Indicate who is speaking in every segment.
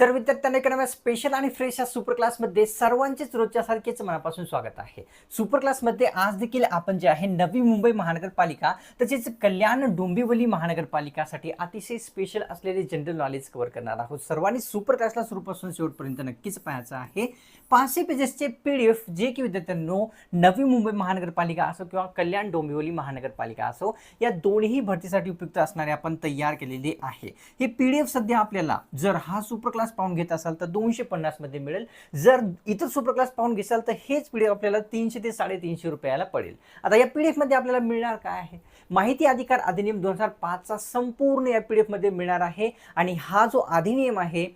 Speaker 1: तर विद्यार्थ्यांना एका नव्या स्पेशल आणि फ्रेश या सुपर क्लासमध्ये सर्वांचेच रोजच्या सारखेच मनापासून स्वागत आहे. सुपर क्लासमध्ये आज देखील आपण जे आहे नवी मुंबई महानगरपालिका तसेच कल्याण डोंबिवली महानगरपालिकासाठी अतिशय स्पेशल असलेले जनरल नॉलेज कव्हर करणार आहोत. सर्वांनी सुपर क्लासला सुरूपासून शेवटपर्यंत नक्कीच पाहायचं आहे. पाचशे पेजेसचे पी डी एफ जे की विद्यार्थ्यांनो नवी मुंबई महानगरपालिका असो किंवा कल्याण डोंबिवली महानगरपालिका असो या दोन्ही भरतीसाठी उपयुक्त असणारे आपण तयार केलेले आहे. हे पी डी एफ सध्या आपल्याला जर हा सुपर क्लास पाहून घेत असाल तर दोनशे पन्नासमध्ये मिळेल. जर इतर सुपर क्लास पाहून घेसाल तर हेच पी डी एफ आपल्याला तीनशे ते साडेतीनशे रुपयाला पडेल. आता या पी डी एफमध्ये आपल्याला मिळणार काय आहे? माहिती अधिकार अधिनियम दोन हजार पाचचा संपूर्ण या पी डी एफमध्ये मिळणार आहे आणि हा जो अधिनियम आहे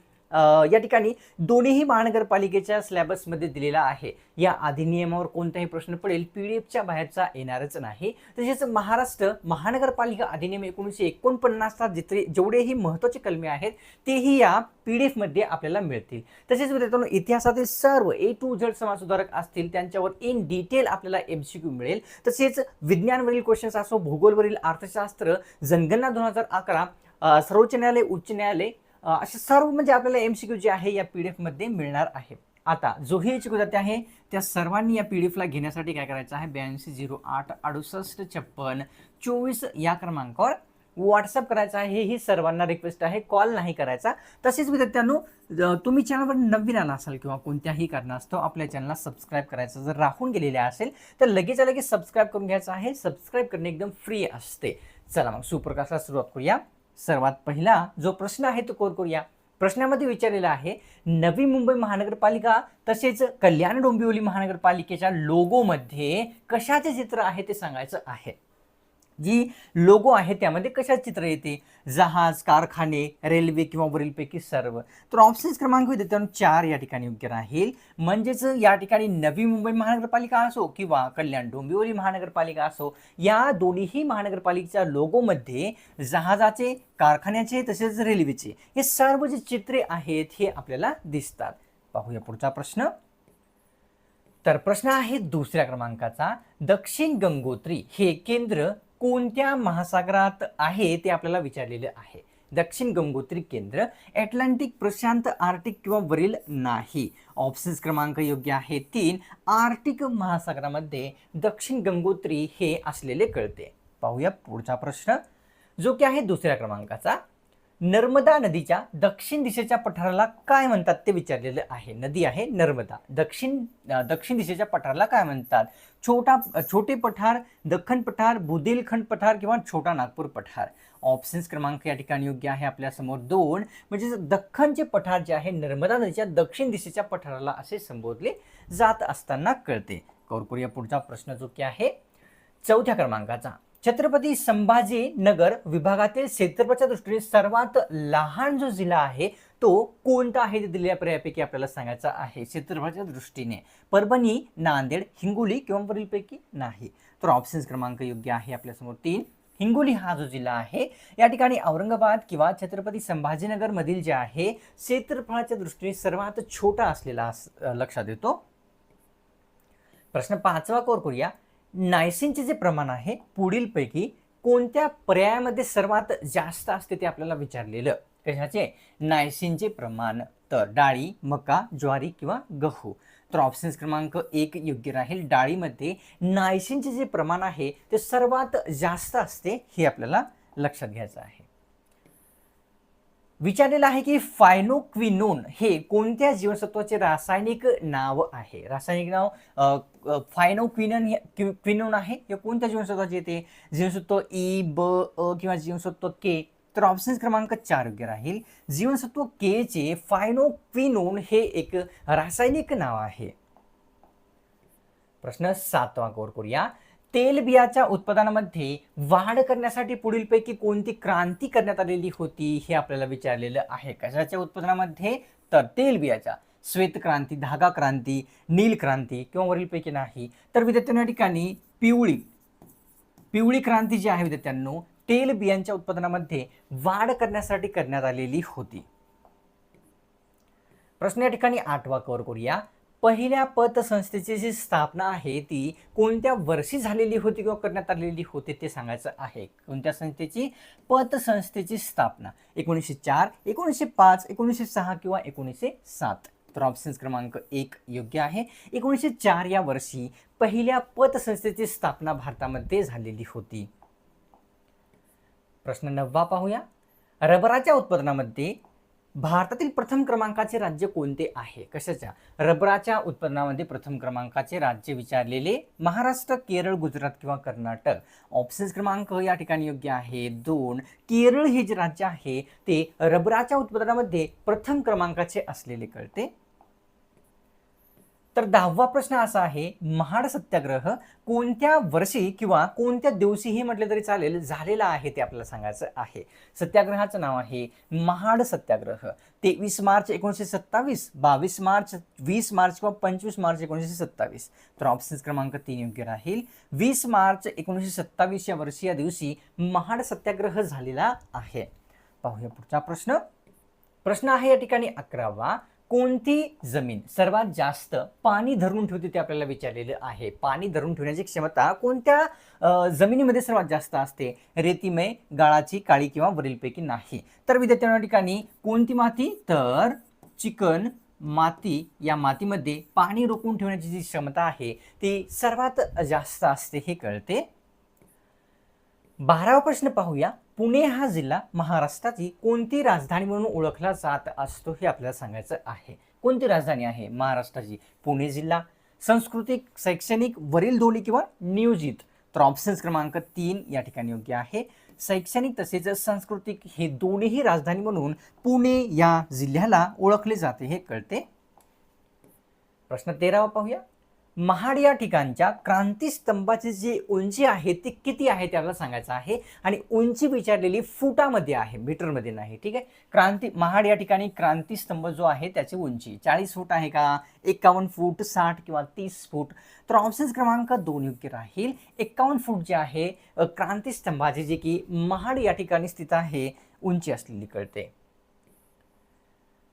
Speaker 1: या ठिकाणी दोन्ही महानगरपालिकेच्या स्लॅबसमध्ये दिलेला आहे. या अधिनियमावर कोणताही प्रश्न पडेल पी डी एफच्या बाहेरचा येणारच नाही. तसेच महाराष्ट्र महानगरपालिका अधिनियम एकोणीसशे एकोणपन्नासचा जिथे जेवढेही महत्त्वाचे कलमे आहेत तेही या पी डी एफमध्ये आपल्याला मिळतील. तसेच मित्रांनो इतिहासातील सर्व ए टू झेड समाजसुधारक असतील त्यांच्यावर इन डिटेल आपल्याला एम सी क्यू मिळेल. तसेच विज्ञानवरील क्वेश्चन्स असो भूगोलवरील अर्थशास्त्र जनगणना दोन हजार अकरा सर्वोच्च न्यायालय उच्च न्यायालय असे सर्व म्हणजे आपल्याला एम सी क्यू जे आहे या पी डी एफमध्ये मिळणार आहे. आता जोही इच्छुक विद्यार्थी आहे त्या सर्वांनी या पी डी एफला घेण्यासाठी काय करायचं आहे? ब्याऐंशी झिरो आठ अडुसष्ट छप्पन चोवीस या क्रमांकावर व्हॉट्सअप करायचा आहे. ही सर्वांना रिक्वेस्ट आहे. कॉल नाही करायचा. तसेच विद्यार्थ्यांनो तुम्ही चॅनलवर नवीन आला असाल किंवा कोणत्याही कारणास्तव आपल्या चॅनलला सबस्क्राईब करायचं जर राहून गेलेले असेल तर लगेच लगेच सबस्क्राईब करून घ्यायचं आहे. सबस्क्राईब करणे एकदम फ्री असते. चला मग सुप्रकाशला सुरुवात करूया. सर्वात पहिला जो प्रश्न आहे तो कोर करूया? प्रश्नामध्ये विचारलेला आहे नवी मुंबई महानगरपालिका तसेच कल्याण डोंबिवली महानगरपालिकेच्या लोगोमध्ये कशाचे चित्र आहे ते सांगायचं आहे. जी लोगो आहे त्यामध्ये कशा चित्र येते? जहाज कारखाने रेल्वे किंवा वरीलपैकी सर्व. तर ऑप्शन्स क्रमांक विद्यार्थ्यांनो चार या ठिकाणी योग्य राहील. म्हणजेच या ठिकाणी नवी मुंबई महानगरपालिका असो किंवा कल्याण डोंबिवली महानगरपालिका असो या दोन्हीही महानगरपालिकेच्या लोगोमध्ये जहाजाचे कारखान्याचे तसेच रेल्वेचे हे सर्व जे चित्रे आहेत हे आपल्याला दिसतात. पाहूया पुढचा प्रश्न. तर प्रश्न आहे दुसऱ्या क्रमांकाचा. दक्षिण गंगोत्री हे केंद्र कोणत्या महासागरात आहे ते आपल्याला विचारलेले आहे. दक्षिण गंगोत्री केंद्र अटलांटिक प्रशांत आर्टिक किंवा वरील नाही. ऑप्शन्स क्रमांक योग्य आहे तीन. आर्टिक महासागरामध्ये दक्षिण गंगोत्री हे असलेले कळते. पाहूया पुढचा प्रश्न. जो की आहे दुसऱ्या क्रमांकाचा. नर्मदा नदीच्या दक्षिण दिशेच्या पठाराला काय म्हणतात ते विचारलेलं आहे. नदी आहे नर्मदा. दक्षिण दक्षिण दिशेच्या पठाराला काय म्हणतात? छोटा छोटे पठार दख्खन पठार बुदेलखंड पठार किंवा छोटा नागपूर पठार. ऑप्शन्स क्रमांक या ठिकाणी योग्य आहे आपल्यासमोर दोन. म्हणजे दख्खनचे पठार जे आहे नर्मदा नदीच्या दक्षिण दिशेच्या पठाराला असे संबोधले जात असताना कळते. कौरकुरिया पुढचा प्रश्न जो की आहे चौथ्या क्रमांकाचा. छत्रपती संभाजी नगर विभागातील क्षेत्रफळाच्या दृष्टीने सर्वात लहान जो जिल्हा आहे तो कोणता आहे ते दिलेल्या पर्यायापैकी आपल्याला सांगायचा आहे क्षेत्रफळाच्या दृष्टीने. परभणी नांदेड हिंगोली किंवा वरीलपैकी नाही. तर ऑप्शन्स क्रमांक योग्य आहे आपल्यासमोर तीन. हिंगोली हा जो जिल्हा आहे या ठिकाणी औरंगाबाद किंवा छत्रपती संभाजीनगर मधील जे आहे क्षेत्रफळाच्या दृष्टीने सर्वात छोटा असलेला अस- लक्षात येतो. प्रश्न पाचवा कोर करूया. नायसिनचे जे प्रमाण आहे पुढीलपैकी कोणत्या पर्यायामध्ये सर्वात जास्त असते ते आपल्याला विचारलेलं? कशाचे नायसिनचे प्रमाण तर डाळी मका ज्वारी किंवा गहू. तर ऑप्शन्स क्रमांक एक योग्य राहील. डाळीमध्ये नायसिनचे जे प्रमाण आहे ते सर्वात जास्त असते हे आपल्याला लक्षात घ्यायचं आहे. विचारलेलं आहे की फायनोक्विनोन हे कोणत्या जीवनसत्वाचे रासायनिक नाव आहे? रासायनिक नाव फायनोक्विनन हे क्वि- क्विनोन आहे? हे कोणत्या जीवनसत्वाचे येते? जीवनसत्व ई ब अ किंवा जीवनसत्व के? तर ऑप्शन क्रमांक चार योग्य राहील. जीवनसत्व के चे फायनोक्विनोन हे एक रासायनिक नाव आहे. प्रश्न सातवा गौर करूया. तेलबियाच्या उत्पादनामध्ये वाढ करण्यासाठी पुढीलपैकी कोणती क्रांती करण्यात आलेली होती हे आपल्याला विचारलेलं आहे. कशाच्या उत्पादनामध्ये? तर तेलबियाच्या श्वेत क्रांती धागा क्रांती नील क्रांती किंवा वरीलपैकी नाही. तर विद्यार्थ्यांना या ठिकाणी पिवळी पिवळी क्रांती जी आहे विद्यार्थ्यांनो तेलबियांच्या उत्पादनामध्ये वाढ करण्यासाठी करण्यात आलेली होती. प्रश्न या ठिकाणी आठवा कव्हर करूया. पहिल्या पतसंस्थेची जी स्थापना आहे ती कोणत्या वर्षी झालेली होती किंवा करण्यात आलेली होती ते सांगायचं आहे. कोणत्या संस्थेची? पतसंस्थेची स्थापना. एकोणीसशे चार एकोणीसशे पाच एकोणीसशे सहा किंवा एकोणीसशे सात. तर ऑप्शन्स क्रमांक एक योग्य आहे. एकोणीसशे चार या वर्षी पहिल्या पतसंस्थेची स्थापना भारतामध्ये झालेली होती. प्रश्न नववा पाहूया. रबराच्या उत्पादनामध्ये भारतातील प्रथम क्रमांकाचे राज्य कोणते आहे? कशाच्या? रबराच्या उत्पन्नामध्ये प्रथम क्रमांकाचे राज्य विचारलेले महाराष्ट्र केरळ गुजरात किंवा कर्नाटक. ऑप्शन्स क्रमांक या ठिकाणी योग्य आहे. दोन केरळ हे जे राज्य आहे ते रबराच्या उत्पादनामध्ये प्रथम क्रमांकाचे असलेले कळते. तर दहावा प्रश्न असा आहे महाड सत्याग्रह कोणत्या वर्षी किंवा कोणत्या दिवशीही म्हटलं तरी चालेल झालेला आहे ते आपल्याला सांगायचं आहे. सत्याग्रहाचं नाव आहे महाड सत्याग्रह. तेवीस मार्च एकोणीसशे सत्तावीस बावीस मार्च वीस मार्च किंवा पंचवीस मार्च एकोणीसशे सत्तावीस. तर ऑप्शन्स क्रमांक तीन योग्य राहील. वीस मार्च एकोणीसशे सत्तावीस या वर्षी या दिवशी महाड सत्याग्रह झालेला आहे. पाहूया पुढचा प्रश्न. प्रश्न आहे या ठिकाणी अकरावा. कोणती जमीन? सर्वात जास्त पाणी धरून ठेवते ते आपल्याला विचारलेलं आहे. पाणी धरून ठेवण्याची क्षमता कोणत्या जमिनीमध्ये सर्वात जास्त असते? रेतीमय गाळाची काळी किंवा वरीलपैकी नाही. तर विद्यार्थ्यांना ठिकाणी कोणती माती? तर चिकन माती. या मातीमध्ये पाणी रोखून ठेवण्याची जी क्षमता आहे ती सर्वात जास्त असते हे कळते. बारावा प्रश्न पाहूया. पुणे हा जिल्हा महाराष्ट्राची कोणती राजधानी म्हणून ओळखला जात असतो हे आपल्याला सांगायचं आहे. कोणती राजधानी आहे? महाराष्ट्राची. पुणे जिल्हा. सांस्कृतिक शैक्षणिक वरील दोन्ही किंवा नियोजित. तर ऑप्शन्स क्रमांक तीन या ठिकाणी योग्य आहे. शैक्षणिक तसेच सांस्कृतिक हे दोन्हीही राजधानी म्हणून पुणे या जिल्ह्याला ओळखले जाते हे कळते. प्रश्न तेरावा पाहूया. महाड या ठिकाणच्या क्रांतीस्तंभाची जी उंची आहे ती किती आहे त्याला सांगायचं आहे? आणि उंची विचारलेली फुटामध्ये आहे मीटरमध्ये नाही ठीक आहे? क्रांती महाड या ठिकाणी क्रांतीस्तंभ जो आहे त्याची उंची चाळीस फूट आहे का? एकावन्न फूट साठ किंवा तीस फूट? तर ऑप्शन्स क्रमांक दोन योग्य राहील. एकावन्न फूट जे आहे क्रांतीस्तंभाची जे की महाड या ठिकाणी स्थित आहे उंची असलेली कळते.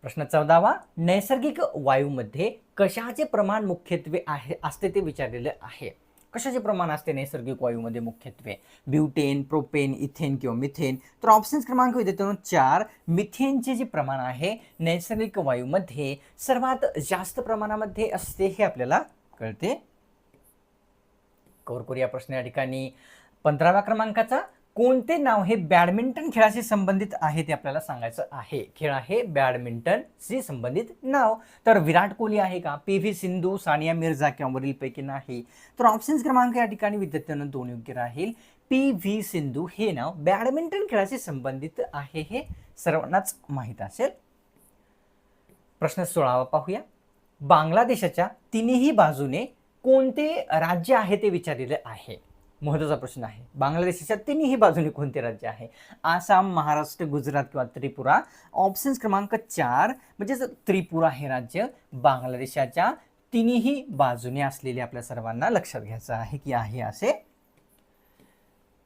Speaker 1: प्रश्न चौदावा नैसर्गिक वायूमध्ये कशाचे प्रमाण मुख्यत्वे आहे असते ते विचारलेलं आहे. कशाचे प्रमाण असते नैसर्गिक वायूमध्ये मुख्यत्वे? ब्युटेन प्रोपेन इथेन किंवा मिथेन. तर ऑप्शन्स क्रमांक होते चार मिथेनचे जे प्रमाण आहे नैसर्गिक वायूमध्ये सर्वात जास्त प्रमाणामध्ये असते हे आपल्याला कळते. कवर करूया प्रश्न या ठिकाणी. पंधराव्या क्रमांकाचा कोणते नाव हे बॅडमिंटन खेळाशी संबंधित आहे ते आपल्याला सांगायचं आहे. खेळ आहे बॅडमिंटनशी संबंधित नाव. तर विराट कोहली आहे का? पी व्ही सिंधू सानिया मिर्झा किंवा वरीलपैकी नाही. तर ऑप्शन्स क्रमांक या ठिकाणी विद्यार्थ्यांना दोन योग्य राहील. पी व्ही सिंधू हे नाव बॅडमिंटन खेळाशी संबंधित आहे हे सर्वांनाच माहीत असेल. प्रश्न सोळावा पाहूया. बांगलादेशाच्या तिन्ही बाजूने कोणते राज्य आहे ते विचारलेले आहे? महत्त्वाचा प्रश्न आहे. बांगलादेशाच्या तिन्ही बाजूने कोणते राज्य आहे? आसाम महाराष्ट्र गुजरात किंवा त्रिपुरा. ऑप्शन्स क्रमांक चार म्हणजेच त्रिपुरा हे राज्य बांगलादेशाच्या तिन्ही बाजूने असलेले आपल्या सर्वांना लक्षात घ्यायचं आहे की आहे असे.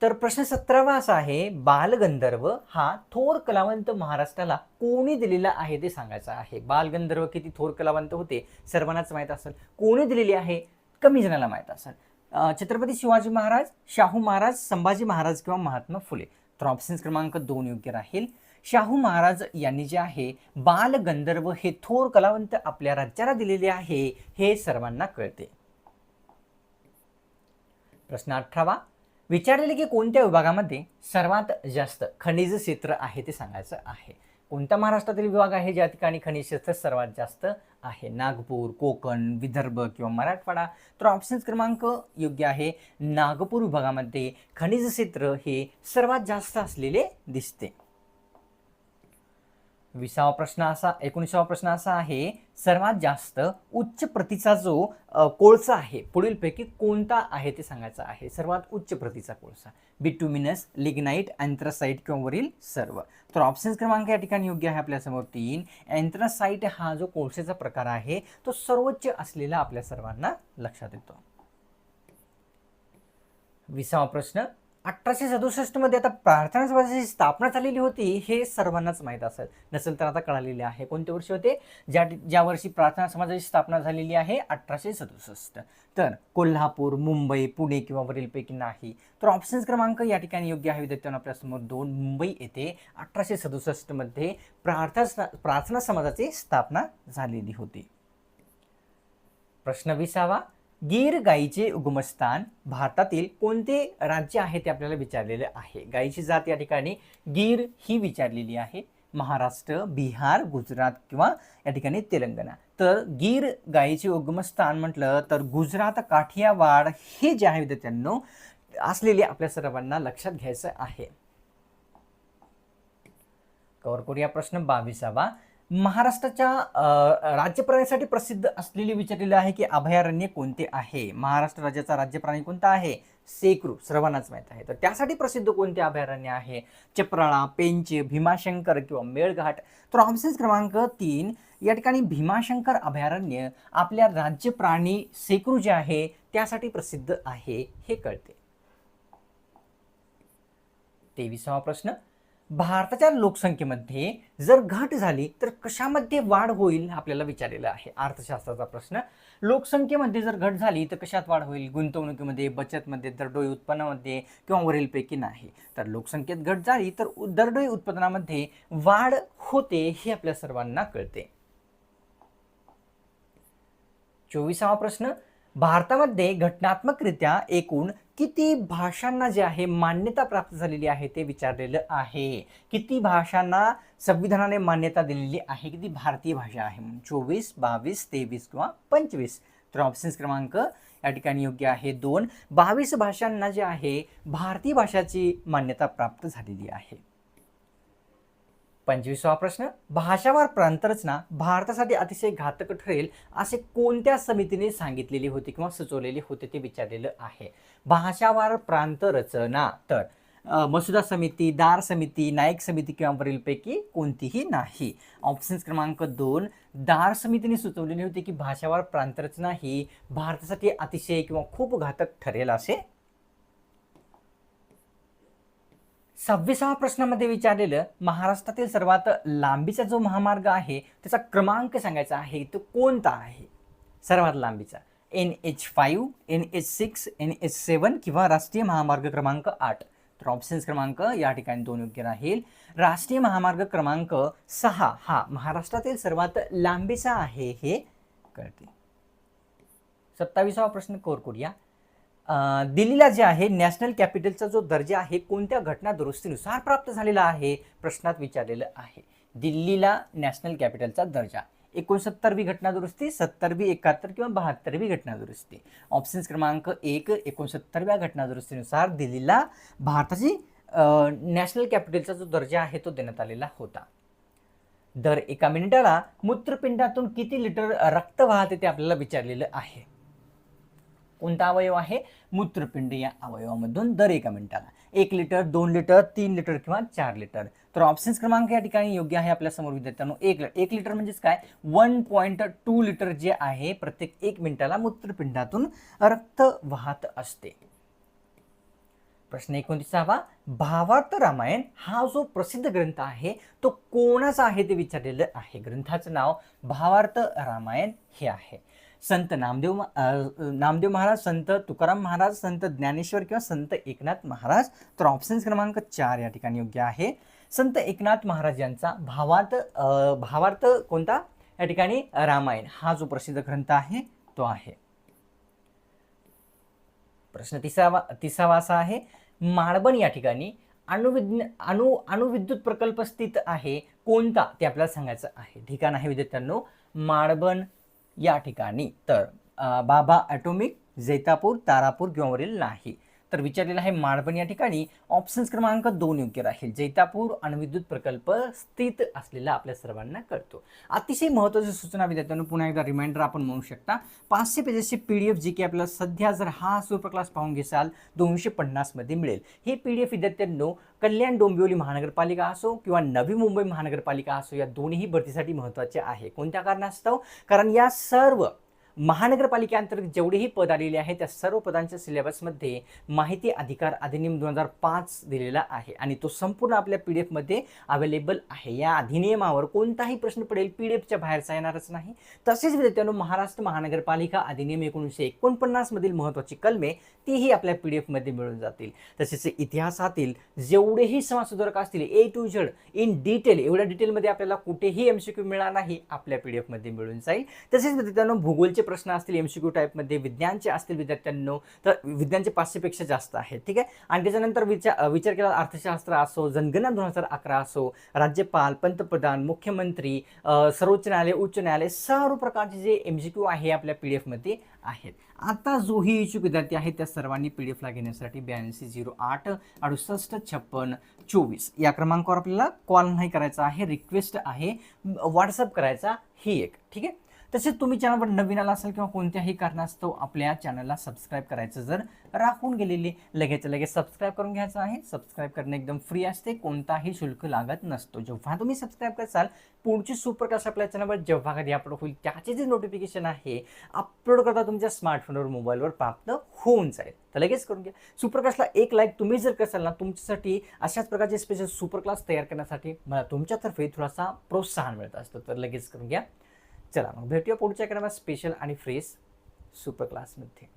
Speaker 1: तर प्रश्न सतरावा असा आहे बालगंधर्व हा थोर कलावंत महाराष्ट्राला कोणी दिलेला आहे ते सांगायचं आहे. बालगंधर्व किती थोर कलावंत होते? सर्वांनाच माहीत असेल. कोणी दिलेली आहे? कमी जणांना माहीत असेल. छत्रपती शिवाजी महाराज शाहू महाराज संभाजी महाराज किंवा महात्मा फुले. तर ऑप्शन्स क्रमांक दोन योग्य राहील. शाहू महाराज यांनी जे आहे बाल गंधर्व हे थोर कलावंत आपल्या राज्याला दिलेले आहे हे सर्वांना कळते. प्रश्न अठरावा. विचारलेले की कोणत्या विभागामध्ये सर्वात जास्त खनिज क्षेत्र आहे ते सांगायचं आहे. कोणत्या महाराष्ट्रातील विभाग आहे ज्या ठिकाणी खनिज क्षेत्र सर्वात जास्त आहे? नागपूर कोकण विदर्भ किंवा मराठवाडा. तर ऑप्शन्स क्रमांक योग्य आहे. नागपूर विभागामध्ये खनिज क्षेत्र हे सर्वात जास्त असलेले दिसते. विसावा प्रश्न असा एकोणीसावा प्रश्न असा आहे सर्वात जास्त उच्च प्रतीचा जो कोळसा आहे पुढीलपैकी कोणता आहे ते सांगायचं आहे? सर्वात उच्च प्रतीचा कोळसा. बिटुमिनस लिग्नाईट अँथ्रासाईट किंवा वरील सर्व. तर ऑप्शन्स क्रमांक या ठिकाणी योग्य आहे आपल्यासमोर तीन. अँथ्रासाईट हा जो कोळशाचा प्रकार आहे तो सर्वोच्च असलेला आपल्या सर्वांना लक्षात येतो. विसावा प्रश्न. अठराशे सदुसष्टमध्ये आता प्रार्थना सभाची स्थापना झालेली होती हे सर्वांनाच माहीत असेल. नसेल तर आता कळालेले आहे. कोणते वर्ष होते? ज्या ज्या वर्षी प्रार्थना समाजाची स्थापना झालेली आहे अठराशे सदुसष्ट. तर कोल्हापूर मुंबई पुणे किंवा वरीलपैकी नाही. तर ऑप्शन्स क्रमांक या ठिकाणी योग्य आहे. विद्यार्थ्यांना आपल्यासमोर दोन मुंबई येथे अठराशे सदुसष्टमध्ये प्रार्थना प्रार्थना समाजाची स्थापना झालेली होती. प्रश्न विसावा. गीर गायीचे उगमस्थान भारतातील कोणते राज्य आहे ते आपल्याला विचारलेले आहे? गायीची जात या ठिकाणी गीर ही विचारलेली आहे. महाराष्ट्र बिहार गुजरात किंवा या ठिकाणी तेलंगणा. तर गीर गायीचे उगमस्थान म्हटलं तर गुजरात काठियावाड हे जे आहे विद्यार्थ्यांनो असलेले आपल्या सर्वांना लक्षात घ्यायचं आहे. कवर करूया प्रश्न बावीसावा. महाराष्ट्राच्या राज्यप्राण्यासाठी प्रसिद्ध असलेले विचारलेले आहे की अभयारण्य कोणते आहे? महाराष्ट्र राज्याचा राज्यप्राणी कोणता आहे? सेक्रू सर्वांनाच माहीत आहे. तर त्यासाठी प्रसिद्ध कोणते अभयारण्य आहे? चपराळा पेंच भीमाशंकर किंवा मेळघाट. तर ऑप्शन क्रमांक तीन या ठिकाणी भीमाशंकर अभयारण्य आपल्या राज्य प्राणी सेक्रू जे आहे त्यासाठी प्रसिद्ध आहे हे कळते. तेविसावा प्रश्न भारताच्या लोकसंख्येमध्ये जर घट झाली तर कशामध्ये वाढ होईल आपल्याला विचारलेलं आहे? अर्थशास्त्राचा प्रश्न. लोकसंख्येमध्ये जर घट झाली तर कशात वाढ होईल? गुंतवणुकीमध्ये बचतमध्ये दरडोई उत्पन्नामध्ये किंवा वरीलपैकी नाही. तर लोकसंख्येत घट झाली तर दरडोई उत्पादनामध्ये वाढ होते हे आपल्या सर्वांना कळते. चोवीसावा प्रश्न. भारतामध्ये घटनात्मकरित्या एकूण किती भाषांना जे आहे मान्यता प्राप्त झालेली आहे ते विचारलेलं आहे. किती भाषांना संविधानाने मान्यता दिलेली आहे किती भारतीय भाषा आहे म्हणून. चोवीस बावीस तेवीस किंवा पंचवीस. तर ऑप्शन्स क्रमांक या ठिकाणी योग्य आहे दोन. बावीस भाषांना जे आहे भारतीय भाषाची मान्यता प्राप्त झालेली आहे. पंचवीसवा प्रश्न भाषावार प्रांतरचना भारतासाठी अतिशय घातक ठरेल असे कोणत्या समितीने सांगितलेली होती किंवा सुचवलेले होते ते विचारलेलं आहे. भाषावार प्रांतरचना तर मसुदा समिती दार समिती नाईक समिती किंवा वरीलपैकी कोणतीही नाही. ऑप्शन्स क्रमांक दोन दार समितीने सुचवलेली होती की भाषावार प्रांतरचना ही भारतासाठी अतिशय किंवा खूप घातक ठरेल असे सव्वीसावा प्रश्नामध्ये विचारलेलं महाराष्ट्रातील सर्वात लांबीचा जो महामार्ग आहे त्याचा क्रमांक सांगायचा आहे तो कोणता आहे? सर्वात लांबीचा. N H five N H six N H seven किंवा राष्ट्रीय महामार्ग क्रमांक आठ. तर ऑप्शन्स क्रमांक या ठिकाणी दोन योग्य राहील. राष्ट्रीय महामार्ग क्रमांक सहा हा महाराष्ट्रातील सर्वात लांबीचा आहे हे कळते सत्तावीसावा प्रश्न कोर करूया. दिल्लीला जे आहे नॅशनल कॅपिटलचा जो दर्जा आहे कोणत्या घटना दुरुस्तीनुसार प्राप्त झालेला आहे? प्रश्नात विचारलेलं आहे. दिल्लीला नॅशनल कॅपिटलचा दर्जा. एकोणसत्तरवी घटना दुरुस्ती सत्तरवी एकाहत्तर किंवा बहात्तरवी घटना दुरुस्ती. ऑप्शन्स क्रमांक एक एकोणसत्तरव्या घटना दुरुस्तीनुसार दिल्लीला भारताची नॅशनल कॅपिटलचा जो दर्जा आहे तो देण्यात आलेला होता. दर एका मिनिटाला मूत्रपिंडातून किती लिटर रक्त वाहते ते आपल्याला विचारलेलं आहे. कोणता अवयव आहे? मूत्रपिंड या अवयवामधून दर एका मिनिटाला. एक लिटर दोन लिटर तीन लिटर किंवा चार लिटर. तर ऑप्शन्स क्रमांक या ठिकाणी योग्य आहे आपल्यासमोर विद्यार्थ्यांनो. एक लिटर एक लिटर म्हणजेच काय? वन पॉईंट टू लिटर जे आहे प्रत्येक एक मिनिटाला मूत्रपिंडातून रक्त वाहत असते. प्रश्न एकोणतीसावा. भावार्थ रामायण हा जो प्रसिद्ध ग्रंथ आहे तो कोणाचा आहे ते विचारलेलं आहे? ग्रंथाचं नाव भावार्थ रामायण हे आहे. संत नामदेव नामदेव महाराज संत तुकाराम महाराज संत ज्ञानेश्वर किंवा संत एकनाथ महाराज. तर ऑप्शन क्रमांक चार या ठिकाणी योग्य आहे. संत एकनाथ महाराज यांचा भावार्थ भावार्थ कोणता? या ठिकाणी रामायण. हा जो प्रसिद्ध ग्रंथ आहे तो आहे. प्रश्न तिसावा तिसावा असा आहे. माळबन या ठिकाणी अणुविज्ञ अणु अणुविद्युत प्रकल्प स्थित आहे. कोणता? ते आपल्याला सांगायचं आहे. ठिकाण आहे विद्यार्थ्यांनो माळबन या ठिकाणी. तर बाबा ॲटोमिक जैतापूर तारापूर किंवा वरील नाही. तर विचारलेलं आहे माळबन या ठिकाणी ऑप्शन्स क्रमांक दोन योग्य राहील जैतापूर अणुविद्युत प्रकल्प स्थित असलेला आपल्या सर्वांना कळतो. अतिशय महत्त्वाची सूचना विद्यार्थ्यांना पुन्हा एकदा रिमाइंडर आपण म्हणू शकता पाचशे पेजेसची पी डी एफ जी की आपल्याला सध्या जर हा सुपर क्लास पाहून घेसाल दोनशे पन्नासमध्ये मिळेल. हे पी डी एफ विद्यार्थ्यांनो कल्याण डोंबिवली महानगरपालिका असो किंवा नवी मुंबई महानगरपालिका असो या दोन्ही भरतीसाठी महत्त्वाचे आहे. कोणत्या कारणास्तव? कारण या सर्व महानगरपालिकेअंतर्गत जेवढेही पद आलेले आहेत त्या सर्व पदांच्या सिलेबसमध्ये माहिती अधिकार अधिनियम दोन हजार पाच दिलेला आहे आणि तो संपूर्ण आपल्या पी डी एफमध्ये अवेलेबल आहे. या अधिनियमावर कोणताही प्रश्न पडेल पी डी एफच्या बाहेरचा येणारच नाही. तसेच विद्यार्थ्यांनो महाराष्ट्र महानगरपालिका अधिनियम एकोणीसशे एकोणपन्नासमधील महत्त्वाची कलमे तीही आपल्या पी डी एफमध्ये मिळून जातील. तसेच इतिहासातील जेवढेही समाज सुधारक असतील A to Z in detail एवढ्या डिटेलमध्ये आपल्याला कुठेही एम सी क्यू मिळणार नाही आपल्या पी डी एफमध्ये मिळून जाईल. तसेच विद्यार्थ्यांनो भूगोलचे प्रश्न असतील एम सी क्यू टाईपमध्ये विज्ञानचे असतील विद्यार्थ्यांनो तर विज्ञानचे पाचशेपेक्षा जास्त आहेत ठीक आहे? आणि त्याच्यानंतर विचार विचार केला अर्थशास्त्र असो जनगणना दोन हजार अकरा असो राज्यपाल पंतप्रधान मुख्यमंत्री सर्वोच्च न्यायालय उच्च न्यायालय सर्व प्रकारचे जे एम सी क्यू आहे आपल्या पी डी एफमध्ये आहेत. आता जोही इच्छुक विद्यार्थी आहे त्या सर्वांनी पी डी एफला घेण्यासाठी ब्याऐंशी झिरो आठ अडुसष्ट छप्पन चोवीस या क्रमांकावर आपल्याला कॉल नाही करायचा आहे रिक्वेस्ट आहे व्हॉट्सअप करायचा ही एक ठीक आहे? तसेच तुम्ही चॅनलवर नवीन आला असाल किंवा कोणत्याही कारणास्तव आपल्या चॅनलला सबस्क्राईब करायचं जर राखून गेलेली लगेच लगेच सबस्क्राईब करून घ्यायचं आहे. सबस्क्राईब करणे एकदम फ्री असते कोणताही शुल्क लागत नसतो. जेव्हा तुम्ही सबस्क्राईब कराल पुढची सुपर क्लास आपल्या चॅनलवर जेव्हा कधी अपलोड होईल त्याचे जे नोटिफिकेशन आहे अपलोड करता तुमच्या स्मार्टफोनवर मोबाईलवर प्राप्त होऊन जाईल. तर लगेच करून घ्या. सुपर क्लासला एक लाईक तुम्ही जर कसाल ना तुमच्यासाठी अशाच प्रकारचे स्पेशल सुपर क्लास तयार करण्यासाठी मला तुमच्यातर्फे थोडासा प्रोत्साहन मिळत असतं. तर लगेच करून घ्या. चला मग भेटूया पुढच्या क्रमात स्पेशल आणि फ्रेश सुपर क्लासमध्ये